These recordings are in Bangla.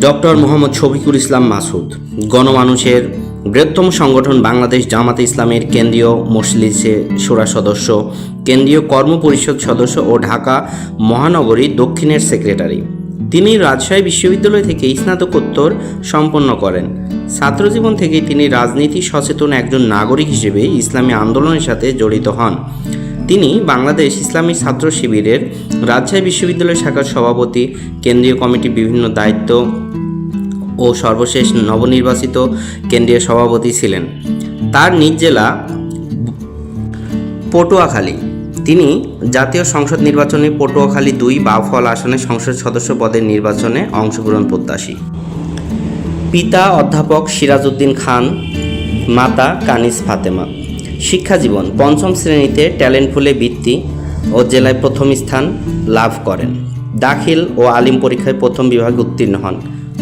ডক্টর মোহাম্মদ শফিকুল ইসলাম মাসুদ, গণমানুষের বৃহত্তম সংগঠন বাংলাদেশ জামাতে ইসলামের কেন্দ্রীয় মজলিসে সুরা সদস্য, কেন্দ্রীয় কর্ম পরিষদ সদস্য ও ঢাকা মহানগরী দক্ষিণের সেক্রেটারি। তিনি রাজশাহী বিশ্ববিদ্যালয় থেকে স্নাতকোত্তর সম্পন্ন করেন। ছাত্রজীবন থেকেই তিনি রাজনীতি সচেতন একজন নাগরিক হিসেবে ইসলামী আন্দোলনের সাথে জড়িত হন। তিনি বাংলাদেশ ইসলামী ছাত্র শিবিরের রাজশাহী বিশ্ববিদ্যালয় শাখার সভাপতি, কেন্দ্রীয় কমিটির বিভিন্ন দায়িত্ব ও সর্বশেষ নবনির্বাচিত কেন্দ্রীয় সভাপতি ছিলেন। তার নিজ জেলা পটুয়াখালী। তিনি জাতীয় সংসদ নির্বাচনে পটুয়াখালী দুই, বাউফল আসনে সংসদ সদস্য পদের নির্বাচনে অংশগ্রহণ প্রত্যাশী। পিতা অধ্যাপক সিরাজউদ্দিন খান, মাতা কানিস ফাতেমা। শিক্ষা জীবন পঞ্চম শ্রেণীতে ট্যালেন্ট ফুলে বৃত্তি ও জেলায় প্রথম স্থান লাভ করেন। দাখিল ও আলিম পরীক্ষায় প্রথম বিভাগে উত্তীর্ণ হন।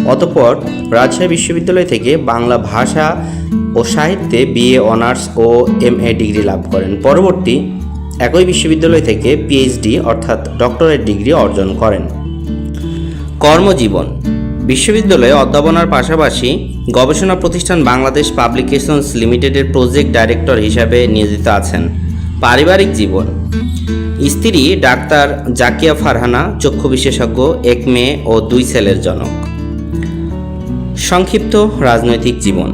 অতঃপর রাজশাহী বিশ্ববিদ্যালয় থেকে বাংলা ভাষা ও সাহিত্যে বিএ অনার্স ও এম এ ডিগ্রি লাভ করেন। পরবর্তী একই বিশ্ববিদ্যালয় থেকে পিএইচডি অর্থাৎ ডক্টরেট ডিগ্রি অর্জন করেন। কর্মজীবন বিশ্ববিদ্যালয়ে অধ্যাপনার পাশাপাশি গবেষণা প্রতিষ্ঠান বাংলাদেশ পাবলিকেশনস লিমিটেডের প্রজেক্ট ডাইরেক্টর হিসাবে নিয়োজিত আছেন। পারিবারিক জীবন। স্ত্রী ডাক্তার জাকিয়া ফারহানা, চক্ষু বিশেষজ্ঞ, এক মেয়ে ও দুই ছেলের জনক। সংক্ষিপ্ত রাজনৈতিক জীবন।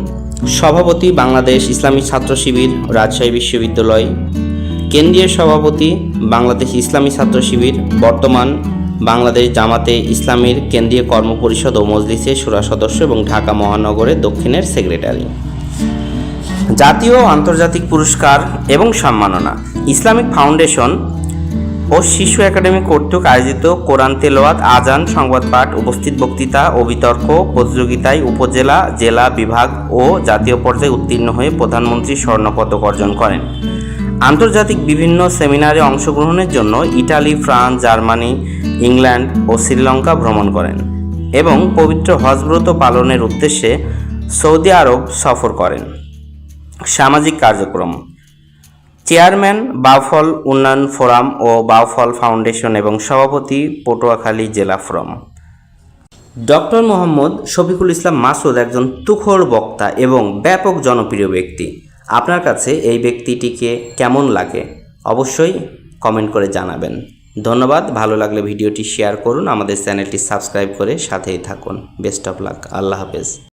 সভাপতি বাংলাদেশ ইসলামী ছাত্র শিবির, রাজশাহী বিশ্ববিদ্যালয়। কেন্দ্রীয় সভাপতি বাংলাদেশ ইসলামী ছাত্র শিবির, বর্তমান বাংলাদেশ জামাতে ইসলামীর কেন্দ্রীয় কর্মপরিষদ ও মজলিসে সুরা সদস্য এবং ঢাকা মহানগরের দক্ষিণের সেক্রেটারি। জাতীয় আন্তর্জাতিক পুরস্কার এবং সম্মাননা। ইসলামিক ফাউন্ডেশন ও শিশু একাডেমি কর্তৃক আয়োজিত কোরআন তেলাওয়াত আজান সংবাদ পাঠ, উপস্থিত বক্তৃতা ও বিতর্ক, প্রতিযোগিতায় উপজেলা, জেলা, বিভাগ ও জাতীয় পর্যায়ে উত্তীর্ণ হয়ে প্রধানমন্ত্রী স্বর্ণপদক অর্জন করেন। আন্তর্জাতিক বিভিন্ন সেমিনারে অংশগ্রহণের জন্য ইটালি, ফ্রান্স, জার্মানি ইংল্যান্ড ও শ্রীলঙ্কা ভ্রমণ করেন এবং পবিত্র হজব্রত পালনের উদ্দেশ্যে সৌদি আরব সফর করেন। সামাজিক কার্যক্রম। চেয়ারম্যান বাউফল উন্নয়ন ফোরাম ও বাউফল ফাউন্ডেশন এবং সভাপতি পটুয়াখালী জেলা ফোরাম। ডক্টর মোহাম্মদ শফিকুল ইসলাম মাসুদ একজন তুখোর বক্তা এবং ব্যাপক জনপ্রিয় ব্যক্তি। আপনার কাছে এই ব্যক্তিটিকে কেমন লাগে? অবশ্যই কমেন্ট করে জানাবেন। ধন্যবাদ। ভালো লাগলে ভিডিওটি শেয়ার করুন। আমাদের চ্যানেলটি সাবস্ক্রাইব করে সাথেই থাকুন। Best of luck. আল্লাহ হাফেজ।